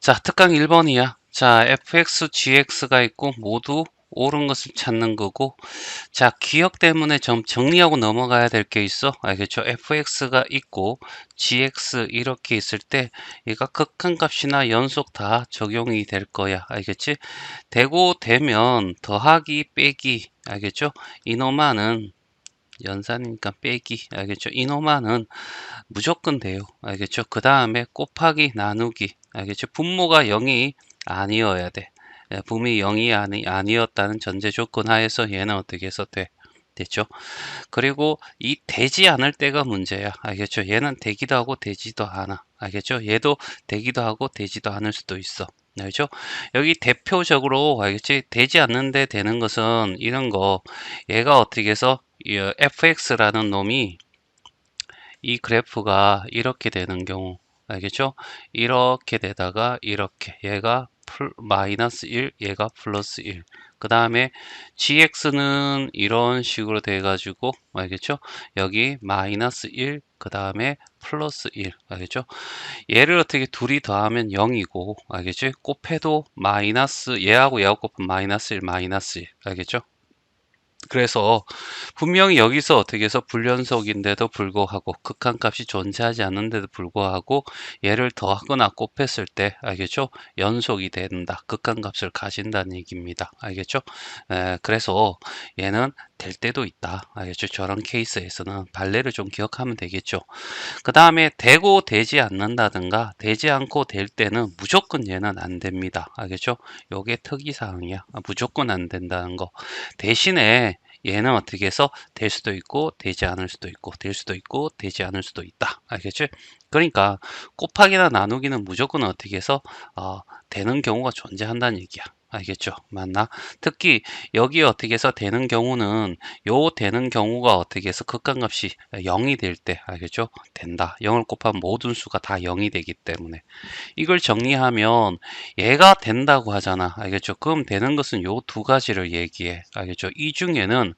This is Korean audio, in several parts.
자, 특강 1번이야. 자, fx, gx가 있고 모두 옳은 것을 찾는 거고 자, 기억 때문에 좀 정리하고 넘어가야 될 게 있어. 알겠죠? fx가 있고 gx 이렇게 있을 때 얘가 극한값이나 연속 다 적용이 될 거야. 알겠지? 되고 되면 더하기 빼기 알겠죠? 이놈아는 연산이니까 빼기 알겠죠? 이놈아는 무조건 돼요. 알겠죠? 그 다음에 곱하기 나누기 알겠죠? 분모가 0이 아니어야 돼. 예, 분이 0이 아니, 아니었다는 전제 조건 하에서 얘는 어떻게 해서 돼? 됐죠? 그리고 이 되지 않을 때가 문제야. 알겠죠? 얘는 되기도 하고 되지도 않아. 알겠죠? 얘도 되기도 하고 되지도 않을 수도 있어. 알죠? 여기 대표적으로 알겠지? 되지 않는데 되는 것은 이런 거 얘가 어떻게 해서 fx라는 놈이 이 그래프가 이렇게 되는 경우 알겠죠? 이렇게 되다가 이렇게 얘가 플, 마이너스 1 얘가 플러스 1 그 다음에 gx는 이런 식으로 돼 가지고 알겠죠? 여기 마이너스 1 그 다음에 플러스 1 알겠죠? 얘를 어떻게 둘이 더하면 0이고 알겠죠 곱해도 마이너스 얘하고 얘하고 곱하면 마이너스 1 마이너스 1 알겠죠 그래서 분명히 여기서 어떻게 해서 불연속인데도 불구하고 극한값이 존재하지 않는데도 불구하고 얘를 더하거나 곱했을 때 알겠죠? 연속이 된다. 극한값을 가진다는 얘기입니다. 알겠죠? 에, 그래서 얘는 될 때도 있다. 알겠죠? 저런 케이스에서는 발레를 좀 기억하면 되겠죠. 그 다음에 되고 되지 않는다든가 되지 않고 될 때는 무조건 얘는 안 됩니다. 알겠죠? 요게 특이사항이야. 무조건 안 된다는 거. 대신에 얘는 어떻게 해서 될 수도 있고 되지 않을 수도 있고 될 수도 있고 되지 않을 수도 있다. 알겠지? 그러니까 곱하기나 나누기는 무조건 어떻게 해서 어, 되는 경우가 존재한다는 얘기야 알겠죠? 맞나? 특히 여기 어떻게 해서 되는 경우는 요 되는 경우가 어떻게 해서 극한값이 0이 될 때 알겠죠? 된다. 0을 곱하면 모든 수가 다 0이 되기 때문에 이걸 정리하면 얘가 된다고 하잖아. 알겠죠? 그럼 되는 것은 요 두 가지를 얘기해. 알겠죠? 이 중에는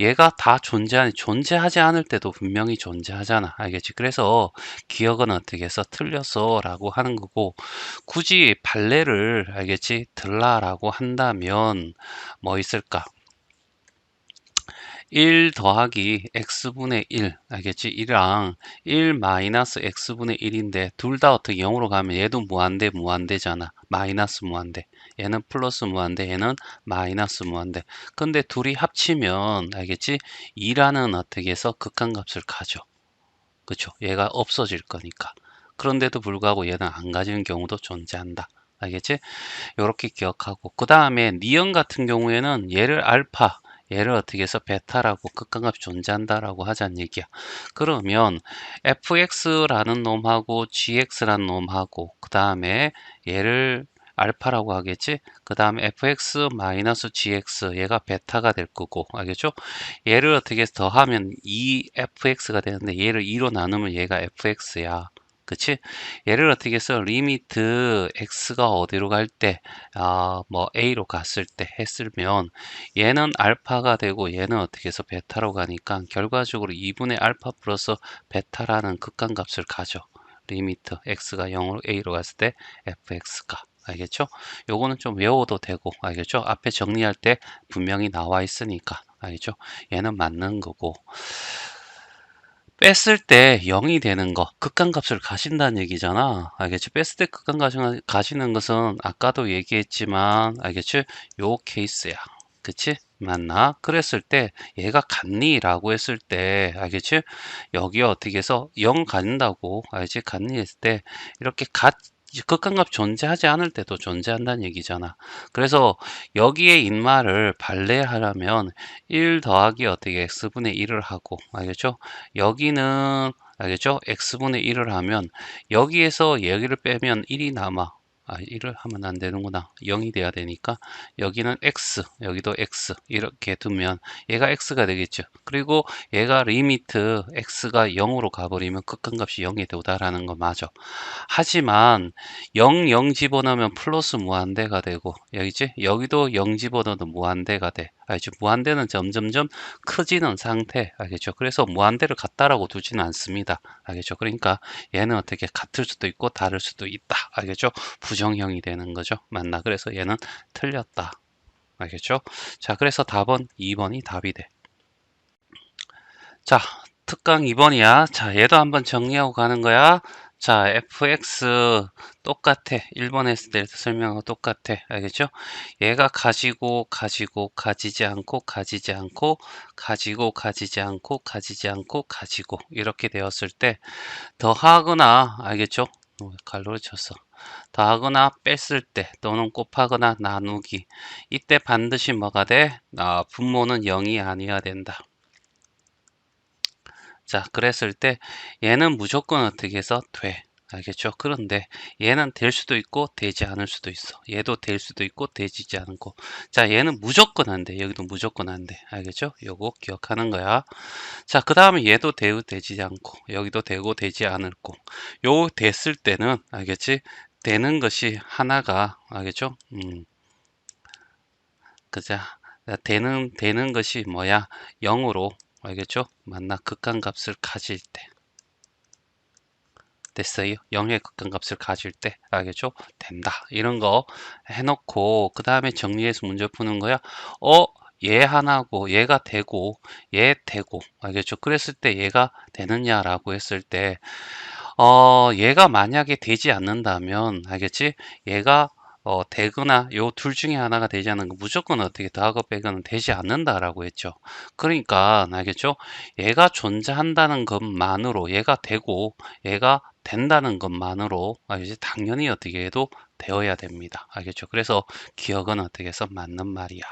얘가 다 존재하니 존재하지 않을 때도 분명히 존재하잖아. 알겠지? 그래서 기억은 어떻게 해서 틀렸어 라고 하는 거고 굳이 발레를 알겠지? 들라 라고 한다면 뭐 있을까? 1 더하기 x분의 1 알겠지? 1이랑 1 마이너스 x분의 1인데 둘 다 어떻게 0으로 가면 얘도 무한대 무한대잖아 마이너스 무한대 얘는 플러스 무한대 얘는 마이너스 무한대 근데 둘이 합치면 알겠지? 2라는 어떻게 해서 극한값을 가져 그쵸? 얘가 없어질 거니까 그런데도 불구하고 얘는 안 가지는 경우도 존재한다 알겠지? 이렇게 기억하고 그 다음에 니은 같은 경우에는 얘를 알파 얘를 어떻게 해서 베타라고 극한값이 존재한다라고 하자는 얘기야. 그러면 fx라는 놈하고 gx라는 놈하고 그 다음에 얘를 알파라고 하겠지? 그 다음에 fx 마이너스 gx 얘가 베타가 될 거고 알겠죠? 얘를 어떻게 해서 더하면 2fx가 되는데 얘를 2로 나누면 얘가 fx야. 그치? 얘를 어떻게 해서 리미트 x가 어디로 갈 때, 아, 뭐 a로 갔을 때 했으면 얘는 알파가 되고 얘는 어떻게 해서 베타로 가니까 결과적으로 2분의 알파 플러스 베타라는 극한값을 가져. 리미트 x가 0으로 a로 갔을 때 fx가 알겠죠? 요거는 좀 외워도 되고 알겠죠? 앞에 정리할 때 분명히 나와 있으니까 알겠죠? 얘는 맞는 거고 뺐을 때 0이 되는 거 극한값을 가신다는 얘기잖아. 알겠지? 뺐을 때 극한값을 가시는 것은 아까도 얘기했지만 알겠지? 요 케이스야. 그치? 맞나? 그랬을 때 얘가 같니 라고 했을 때 알겠지? 여기 어떻게 해서 0 갖는다고 알지? 같니 했을 때 이렇게 같 극한값 존재하지 않을 때도 존재한다는 얘기잖아. 그래서 여기에 인마를 발레하려면 1 더하기 어떻게 x분의 1을 하고 알겠죠? 여기는 알겠죠? x분의 1을 하면 여기에서 여기를 빼면 1이 남아. 아, 1을 하면 안 되는구나. 0이 돼야 되니까 여기는 x, 여기도 x 이렇게 두면 얘가 x가 되겠죠. 그리고 얘가 리미트 x가 0으로 가버리면 극한값이 0이 되다라는 거 맞아. 하지만 0, 0 집어넣으면 플러스 무한대가 되고 여기지? 여기도 0 집어넣어도 무한대가 돼. 알죠? 무한대는 점점점 커지는 상태 알겠죠? 그래서 무한대를 같다라고 두지는 않습니다. 알겠죠? 그러니까 얘는 어떻게 같을 수도 있고 다를 수도 있다. 알겠죠? 부정 부정형이 되는 거죠. 맞나? 그래서 얘는 틀렸다. 알겠죠? 자, 그래서 답은 2번이 답이 돼. 자, 특강 2번이야. 자, 얘도 한번 정리하고 가는 거야. 자, fx 똑같아. 1번 했을 때 설명하고 똑같아. 알겠죠? 얘가 가지고, 가지고, 가지지 않고, 가지지 않고, 가지고, 가지지 않고, 가지지 않고, 가지고. 이렇게 되었을 때, 더하거나, 알겠죠? 어, 갈로를 쳤어. 더하거나 뺐을 때 또는 곱하거나 나누기 이때 반드시 뭐가 돼? 아, 분모는 0이 아니어야 된다. 자, 그랬을 때 얘는 무조건 어떻게 해서 돼. 알겠죠? 그런데 얘는 될 수도 있고 되지 않을 수도 있어. 얘도 될 수도 있고 되지 않고. 자, 얘는 무조건 안 돼. 여기도 무조건 안 돼. 알겠죠? 요거 기억하는 거야. 자, 그 다음에 얘도 되고 되지 않고 여기도 되고 되지 않을고. 요 됐을 때는 알겠지? 되는 것이 하나가 알겠죠? 음. 그자 되는 되는 것이 뭐야? 0으로 알겠죠? 만나 극한값을 가질 때 됐어요. 0의 극한값을 가질 때 알겠죠? 된다. 이런 거 해놓고 그 다음에 정리해서 문제 푸는 거야. 어? 얘 하나고 얘가 되고 얘 되고 알겠죠? 그랬을 때 얘가 되느냐라고 했을 때 어, 얘가 만약에 되지 않는다면 알겠지? 얘가 어, 되거나 요 둘 중에 하나가 되지 않는 거 무조건 어떻게 더하고 빼고는 되지 않는다라고 했죠. 그러니까 알겠죠? 얘가 존재한다는 것만으로 얘가 되고 얘가 된다는 것만으로 알겠지? 당연히 어떻게 해도 되어야 됩니다. 알겠죠? 그래서 기억은 어떻게 해서 맞는 말이야.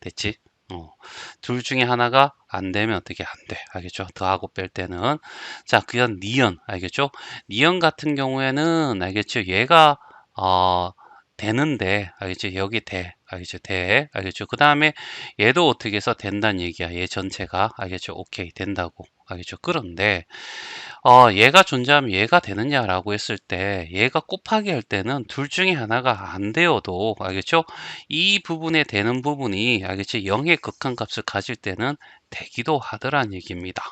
됐지? 어, 둘 중에 하나가 안 되면 어떻게 안 돼. 알겠죠? 더하고 뺄 때는. 자, 그연 니연. 알겠죠? 니연 같은 경우에는 알겠죠? 얘가, 어, 되는데, 알겠죠? 여기 돼. 알겠죠? 돼. 알겠죠? 그 다음에 얘도 어떻게 해서 된다는 얘기야. 얘 전체가. 알겠죠? 오케이. 된다고. 알겠죠? 그런데, 어, 얘가 존재하면 얘가 되느냐라고 했을 때 얘가 곱하기 할 때는 둘 중에 하나가 안 되어도 알겠죠? 이 부분에 되는 부분이 알겠죠? 0의 극한값을 가질 때는 되기도 하더란 얘기입니다.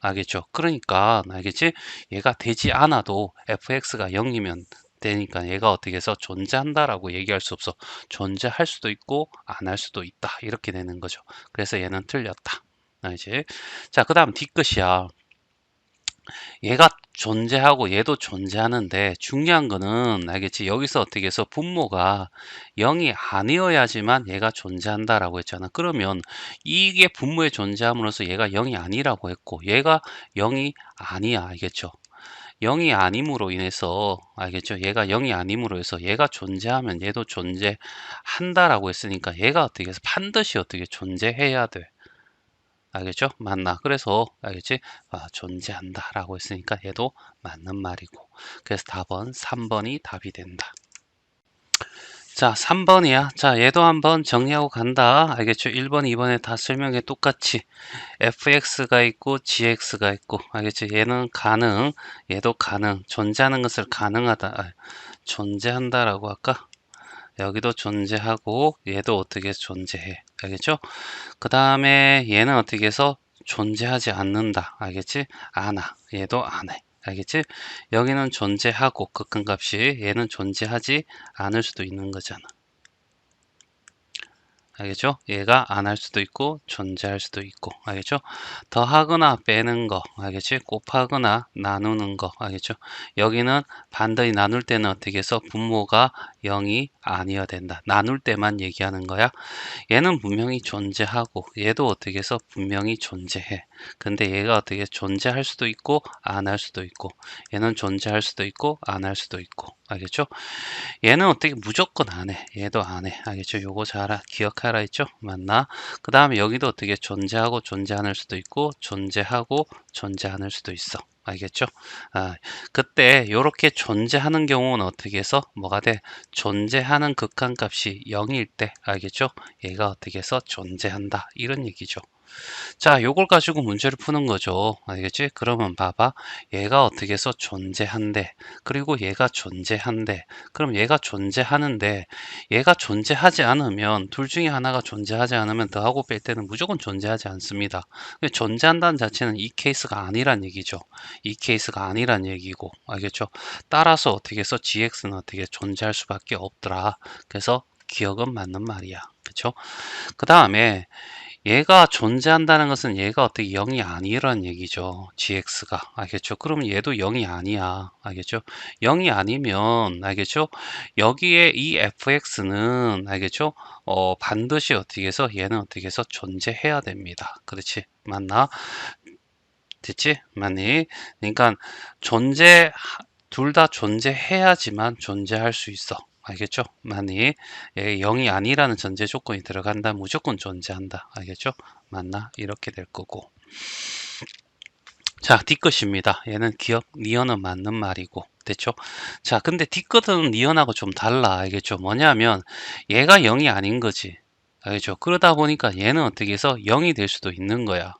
알겠죠? 그러니까 알겠지? 얘가 되지 않아도 fx가 0이면 되니까 얘가 어떻게 해서 존재한다라고 얘기할 수 없어. 존재할 수도 있고 안 할 수도 있다. 이렇게 되는 거죠. 그래서 얘는 틀렸다. 알지? 자, 그 다음 뒤끝이야. 얘가 존재하고 얘도 존재하는데 중요한 거는 알겠지? 여기서 어떻게 해서 분모가 0이 아니어야지만 얘가 존재한다라고 했잖아. 그러면 이게 분모의 존재함으로써 얘가 0이 아니라고 했고 얘가 0이 아니야. 알겠죠? 0이 아님으로 인해서 알겠죠? 얘가 0이 아님으로 해서 얘가 존재하면 얘도 존재한다라고 했으니까 얘가 어떻게 해서 반드시 어떻게 존재해야 돼 알겠죠? 맞나? 그래서 알겠지? 아, 존재한다 라고 했으니까 얘도 맞는 말이고. 그래서 답은 3번이 답이 된다. 자 3번이야. 자 얘도 한번 정리하고 간다. 알겠죠? 1번 2번에 다 설명해 똑같이. fx가 있고 gx가 있고. 알겠죠? 얘는 가능 얘도 가능. 존재하는 것을 가능하다. 아, 존재한다 라고 할까? 여기도 존재하고 얘도 어떻게 존재해 알겠죠? 그 다음에 얘는 어떻게 해서 존재하지 않는다. 알겠지? 안아 얘도 안해 알겠지? 여기는 존재하고 극한값이. 얘는 존재하지 않을 수도 있는 거잖아 알겠죠? 얘가 안 할 수도 있고 존재할 수도 있고 알겠죠? 더하거나 빼는 거 알겠지? 곱하거나 나누는 거 알겠죠? 여기는 반드시 나눌 때는 어떻게 해서 분모가 0이 아니어야 된다. 나눌 때만 얘기하는 거야. 얘는 분명히 존재하고 얘도 어떻게 해서 분명히 존재해. 근데 얘가 어떻게 존재할 수도 있고 안 할 수도 있고 얘는 존재할 수도 있고 안 할 수도 있고 알겠죠? 얘는 어떻게 무조건 안 해. 얘도 안 해. 알겠죠? 요거 잘 기억하라 했죠? 맞나? 그 다음에 여기도 어떻게 존재하고 존재 않을 수도 있고 존재하고 존재 않을 수도 있어. 알겠죠? 아, 그때 이렇게 존재하는 경우는 어떻게 해서 뭐가 돼? 존재하는 극한값이 0일 때 알겠죠? 얘가 어떻게 해서 존재한다 이런 얘기죠. 자, 요걸 가지고 문제를 푸는 거죠. 알겠지? 그러면 봐봐. 얘가 어떻게 해서 존재한대. 그리고 얘가 존재한대. 그럼 얘가 존재하는데 얘가 존재하지 않으면 둘 중에 하나가 존재하지 않으면 더하고 뺄 때는 무조건 존재하지 않습니다. 존재한다는 자체는 이 케이스가 아니란 얘기죠. 이 케이스가 아니란 얘기고 알겠죠? 따라서 어떻게 해서 gx는 어떻게 존재할 수밖에 없더라. 그래서 기억은 맞는 말이야. 그렇죠? 그 다음에 얘가 존재한다는 것은 얘가 어떻게 0이 아니라는 얘기죠. gx가. 알겠죠? 그러면 얘도 0이 아니야. 알겠죠? 0이 아니면, 알겠죠? 여기에 이 fx는, 알겠죠? 어, 반드시 어떻게 해서 얘는 어떻게 해서 존재해야 됩니다. 그렇지? 맞나? 됐지? 맞니? 그러니까 존재, 둘 다 존재해야지만 존재할 수 있어. 알겠죠? 만약 예, 0이 아니라는 전제 조건이 들어간다 무조건 존재한다. 알겠죠? 맞나? 이렇게 될 거고. 자, 뒤끝입니다. 얘는 기억, 니언은 맞는 말이고. 됐죠? 자, 근데 뒤끝은 니언하고 좀 달라. 알겠죠? 뭐냐면 얘가 0이 아닌 거지. 알겠죠? 그러다 보니까 얘는 어떻게 해서 0이 될 수도 있는 거야.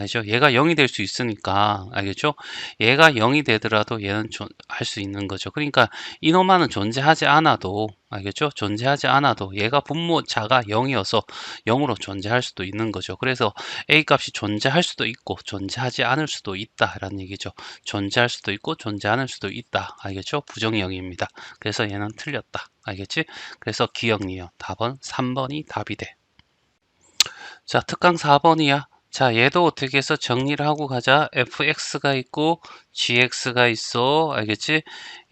알죠? 얘가 0이 될 수 있으니까 알겠죠? 얘가 0이 되더라도 얘는 할 수 있는 거죠. 그러니까 이놈만은 존재하지 않아도 알겠죠? 존재하지 않아도 얘가 분모 자가 0이어서 0으로 존재할 수도 있는 거죠. 그래서 A 값이 존재할 수도 있고 존재하지 않을 수도 있다 라는 얘기죠. 존재할 수도 있고 존재 않을 수도 있다. 알겠죠? 부정형입니다. 그래서 얘는 틀렸다. 알겠지? 그래서 기억니요. 답은 3번이 답이 돼. 자, 특강 4번이야. 자, 얘도 어떻게 해서 정리를 하고 가자. fx가 있고 gx가 있어. 알겠지?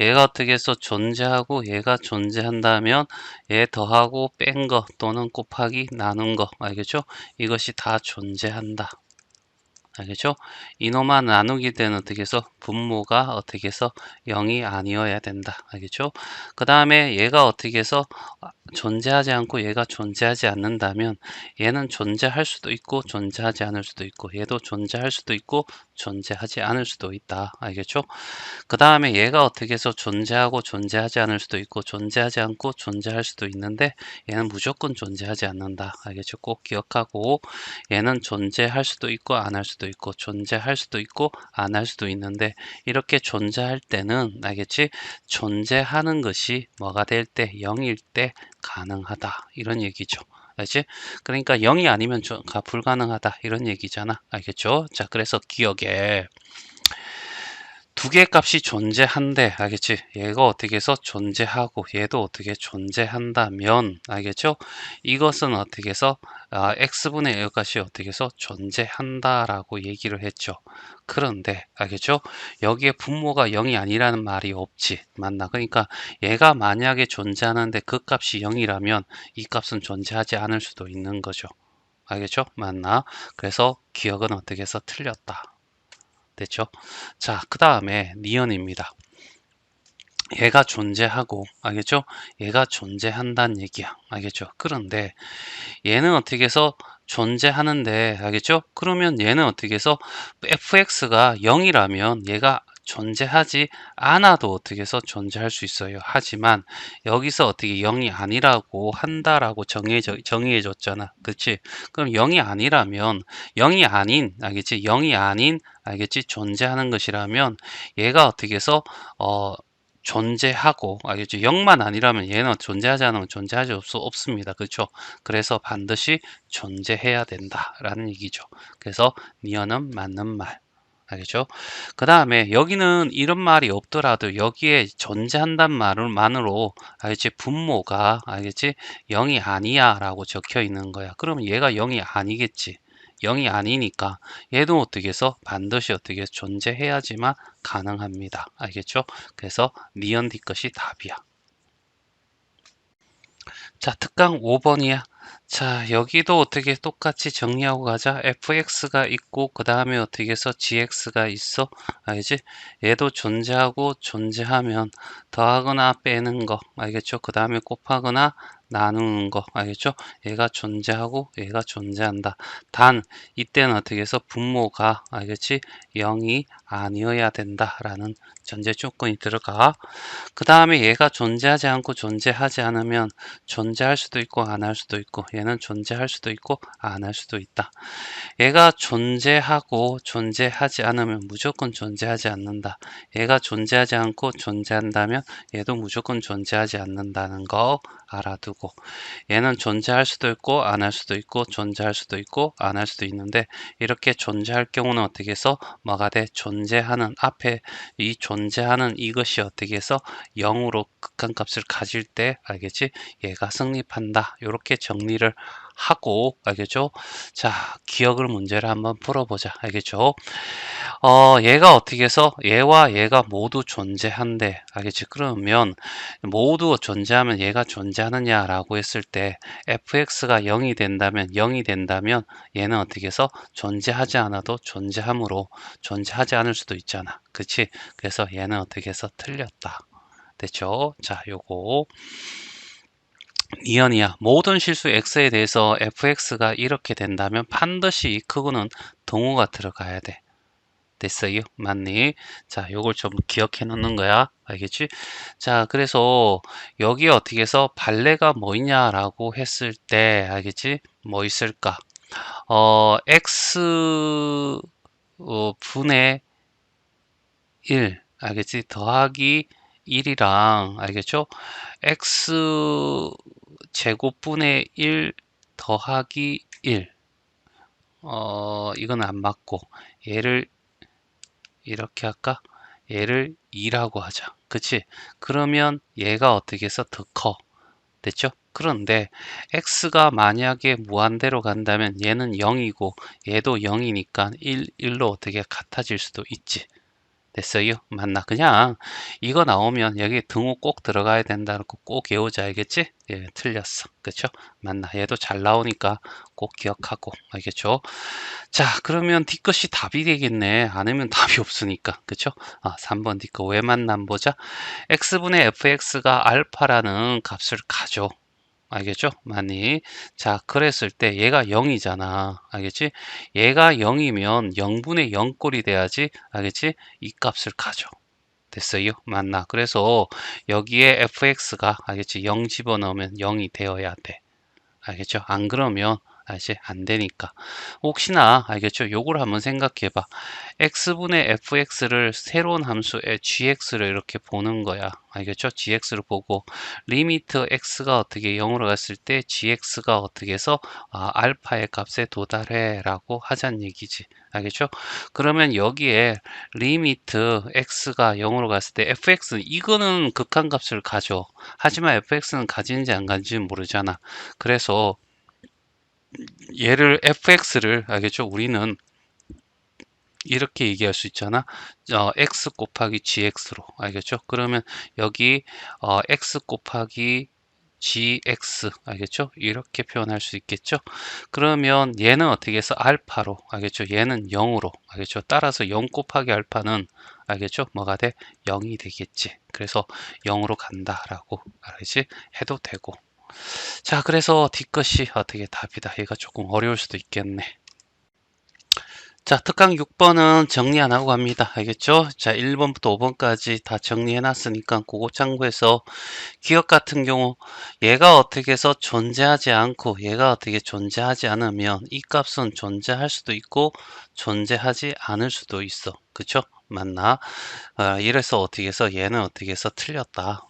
얘가 어떻게 해서 존재하고 얘가 존재한다면 얘 더하고 뺀 거 또는 곱하기 나눈 거. 알겠죠? 이것이 다 존재한다. 알겠죠? 이놈만 나누기 때는 어떻게 해서 분모가 어떻게 해서 0이 아니어야 된다. 알겠죠? 그 다음에 얘가 어떻게 해서 존재하지 않고 얘가 존재하지 않는다면 얘는 존재할 수도 있고 존재하지 않을 수도 있고 얘도 존재할 수도 있고 존재하지 않을 수도 있다. 알겠죠? 그 다음에 얘가 어떻게 해서 존재하고 존재하지 않을 수도 있고 존재하지 않고 존재할 수도 있는데 얘는 무조건 존재하지 않는다. 알겠죠? 꼭 기억하고 얘는 존재할 수도 있고 안 할 수도 있고 존재할 수도 있고 안 할 수도 있는데 이렇게 존재할 때는 알겠지? 존재하는 것이 뭐가 될 때 0일 때 가능하다 이런 얘기죠. 알지? 그러니까 0이 아니면 불가능하다 이런 얘기잖아. 알겠죠? 자, 그래서 기억에 두 개의 값이 존재한대. 알겠지? 얘가 어떻게 해서 존재하고 얘도 어떻게 존재한다면 알겠죠? 이것은 어떻게 해서 아, x분의 1 값이 어떻게 해서 존재한다 라고 얘기를 했죠. 그런데 알겠죠? 여기에 분모가 0이 아니라는 말이 없지. 맞나? 그러니까 얘가 만약에 존재하는데 그 값이 0이라면 이 값은 존재하지 않을 수도 있는 거죠. 알겠죠? 맞나? 그래서 기억은 어떻게 해서 틀렸다 됐죠? 자, 그 다음에 니언입니다. 얘가 존재하고 알겠죠? 얘가 존재한다는 얘기야. 알겠죠? 그런데 얘는 어떻게 해서 존재하는데 알겠죠? 그러면 얘는 어떻게 해서 fx가 0이라면 얘가 존재하지 않아도 어떻게 해서 존재할 수 있어요. 하지만 여기서 어떻게 0이 아니라고 한다라고 정해져, 정의해줬잖아. 그렇지? 그럼 0이 아니라면 0이 아닌, 알겠지? 0이 아닌, 알겠지? 존재하는 것이라면 얘가 어떻게 해서 어, 존재하고 알겠죠? 0만 아니라면 얘는 존재하지 않으면 존재하지 없, 없습니다. 그렇죠? 그래서 반드시 존재해야 된다라는 얘기죠. 그래서 니어는 맞는 말. 알겠죠? 그 다음에 여기는 이런 말이 없더라도 여기에 존재한단 말만으로 알겠지? 분모가 알겠지? 0이 아니야 라고 적혀 있는 거야. 그러면 얘가 0이 아니겠지. 0이 아니니까 얘도 어떻게 해서 반드시 어떻게 해서 존재해야지만 가능합니다. 알겠죠? 그래서 니언 뒤것이 답이야. 자, 특강 5번이야. 자 여기도 어떻게 똑같이 정리하고 가자. fx가 있고 그 다음에 어떻게 해서 gx가 있어? 알겠지? 얘도 존재하고 존재하면 더하거나 빼는 거. 알겠죠? 그 다음에 곱하거나 나누는 거. 알겠죠? 얘가 존재하고 얘가 존재한다. 단 이때는 어떻게 해서 분모가 알겠지? 0이 아니어야 된다라는 전제 조건이 들어가. 그 다음에 얘가 존재하지 않고 존재하지 않으면 존재할 수도 있고 안 할 수도 있고 얘는 존재할 수도 있고 안 할 수도 있다. 얘가 존재하고 존재하지 않으면 무조건 존재하지 않는다. 얘가 존재하지 않고 존재한다면 얘도 무조건 존재하지 않는다는 거 알아두고 얘는 존재할 수도 있고 안 할 수도 있고 존재할 수도 있고 안 할 수도 있는데 이렇게 존재할 경우는 어떻게 해서 뭐가 돼? 존재 하는 앞에 이 존재하는 이것이 어떻게 해서 0으로 극한값을 가질 때 알겠지? 얘가 승립한다. 이렇게 정리를 하고 알겠죠? 자, 기억을 문제를 한번 풀어보자. 알겠죠? 어, 얘가 어떻게 해서 얘와 얘가 모두 존재한대. 알겠지? 그러면 모두 존재하면 얘가 존재하느냐 라고 했을 때 fx가 0이 된다면 0이 된다면 얘는 어떻게 해서 존재하지 않아도 존재함으로 존재하지 않을 수도 있잖아. 그치? 그래서 얘는 어떻게 해서 틀렸다. 됐죠? 자, 요거 이연이야. 모든 실수 x에 대해서 fx가 이렇게 된다면 반드시 이 크고는 동호가 들어가야 돼. 됐어요? 맞니? 자, 요걸 좀 기억해 놓는 거야. 알겠지? 자, 그래서 여기 어떻게 해서 발레가 뭐 있냐라고 했을 때, 알겠지? 뭐 있을까? 어, x 어, 분의 1, 알겠지? 더하기 1이랑, 알겠죠? x 제곱분의 1 더하기 1. 어, 이건 안 맞고, 얘를 이렇게 할까? 얘를 2라고 하자. 그치? 그러면 얘가 어떻게 해서 더 커? 됐죠? 그런데 x가 만약에 무한대로 간다면 얘는 0이고 얘도 0이니까 1, 1로 어떻게 같아질 수도 있지. 됐어요? 맞나? 그냥 이거 나오면 여기 등호 꼭 들어가야 된다는 거꼭 외우자 알겠지? 예, 틀렸어. 그쵸? 맞나? 얘도 잘 나오니까 꼭 기억하고 알겠죠? 자, 그러면 D것이 답이 되겠네. 아니면 답이 없으니까. 그쵸? 아, 3번 D거 왜 만남 보자. X분의 fx가 알파라는 값을 가져. 알겠죠? 많이. 자, 그랬을 때 얘가 0이잖아. 알겠지? 얘가 0이면 0분의 0꼴이 돼야지. 알겠지? 이 값을 가져. 됐어요? 맞나? 그래서 여기에 fx가 알겠지? 0 집어넣으면 0이 되어야 돼. 알겠죠? 안 그러면 알지? 안 되니까. 혹시나 알겠죠? 요걸 한번 생각해 봐. x분의 fx를 새로운 함수에 gx를 이렇게 보는 거야. 알겠죠? gx를 보고 리미트 x가 어떻게 0으로 갔을 때 gx가 어떻게 해서 아, 알파의 값에 도달해 라고 하자는 얘기지. 알겠죠? 그러면 여기에 리미트 x가 0으로 갔을 때 fx는 이거는 극한값을 가져. 하지만 fx는 가지는지 안 가지는지 모르잖아. 그래서 얘를 fx를 알겠죠? 우리는 이렇게 얘기할 수 있잖아. 어, x 곱하기 gx로 알겠죠? 그러면 여기 어, x 곱하기 gx 알겠죠? 이렇게 표현할 수 있겠죠? 그러면 얘는 어떻게 해서 알파로 알겠죠? 얘는 0으로 알겠죠? 따라서 0 곱하기 알파는 알겠죠? 뭐가 돼? 0이 되겠지. 그래서 0으로 간다라고 알겠지? 해도 되고 자, 그래서 뒷것이 어떻게 답이다. 얘가 조금 어려울 수도 있겠네. 자, 특강 6번은 정리 안 하고 갑니다. 알겠죠? 자, 1번부터 5번까지 다 정리해 놨으니까 그거 참고해서 기억 같은 경우 얘가 어떻게 해서 존재하지 않고 얘가 어떻게 존재하지 않으면 이 값은 존재할 수도 있고 존재하지 않을 수도 있어. 그쵸? 맞나? 아, 이래서 어떻게 해서 얘는 어떻게 해서 틀렸다.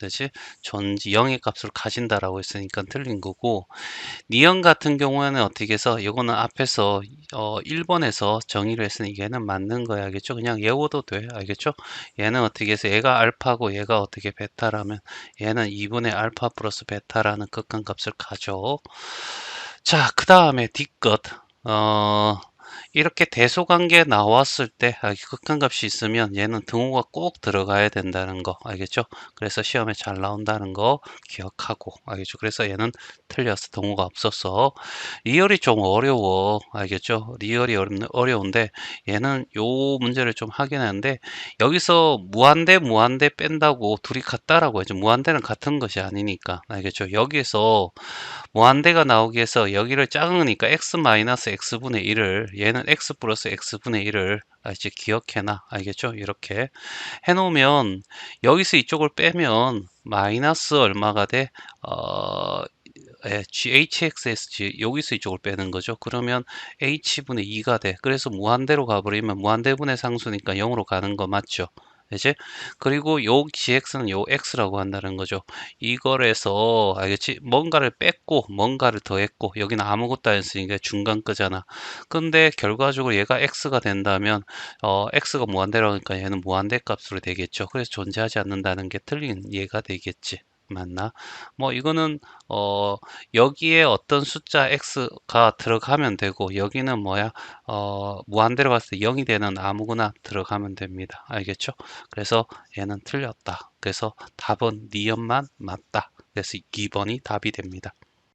그지 전지 0의 값을 가진다라고 했으니까 틀린 거고 니언 같은 경우에는 어떻게 해서 이거는 앞에서 어 1번에서 정의를 했으니 얘는 맞는 거야 알겠죠? 그냥 외워도 돼 알겠죠? 얘는 어떻게 해서 얘가 알파고 얘가 어떻게 베타라면 얘는 2분의 알파 플러스 베타라는 극한 값을 가져. 자 그 다음에 뒷것 어 이렇게 대소관계 나왔을 때 아, 극한값이 있으면 얘는 등호가 꼭 들어가야 된다는 거 알겠죠? 그래서 시험에 잘 나온다는 거 기억하고 알겠죠? 그래서 얘는 틀려서 등호가 없어서 리얼이 좀 어려워 알겠죠? 리얼이 어려운데 얘는 요 문제를 좀 하긴 하는데 여기서 무한대 무한대 뺀다고 둘이 같다라고 해죠 무한대는 같은 것이 아니니까 알겠죠? 여기에서 무한대가 나오기 위해서 여기를 작으니까 x 마이너스 x분의 1을 얘는 x 플러스 x분의 1을 아, 이제 기억해놔 알겠죠 이렇게 해놓으면 여기서 이쪽을 빼면 마이너스 얼마가 돼 어, 예, GHXSG 여기서 이쪽을 빼는 거죠. 그러면 H분의 2가 돼. 그래서 무한대로 가버리면 무한대분의 상수니까 0으로 가는 거 맞죠? 이제 그리고 요 GX는 요 X라고 한다는 거죠. 이걸해서 알겠지? 뭔가를 뺐고 뭔가를 더했고 여기는 아무것도 안 했으니까 중간 거잖아. 근데 결과적으로 얘가 X가 된다면 어, X가 무한대라고 하니까 얘는 무한대 값으로 되겠죠. 그래서 존재하지 않는다는 게 틀린 예가 되겠지. 맞나? 뭐 이거는 어 여기에 어떤 숫자 x가 들어가면 되고 여기는 뭐야 어 무한대로 봤을 때 0이 되는 아무거나 들어가면 됩니다. 알겠죠? 그래서 얘는 틀렸다. 그래서 답은 니언만 맞다. 그래서 2번이 답이 됩니다.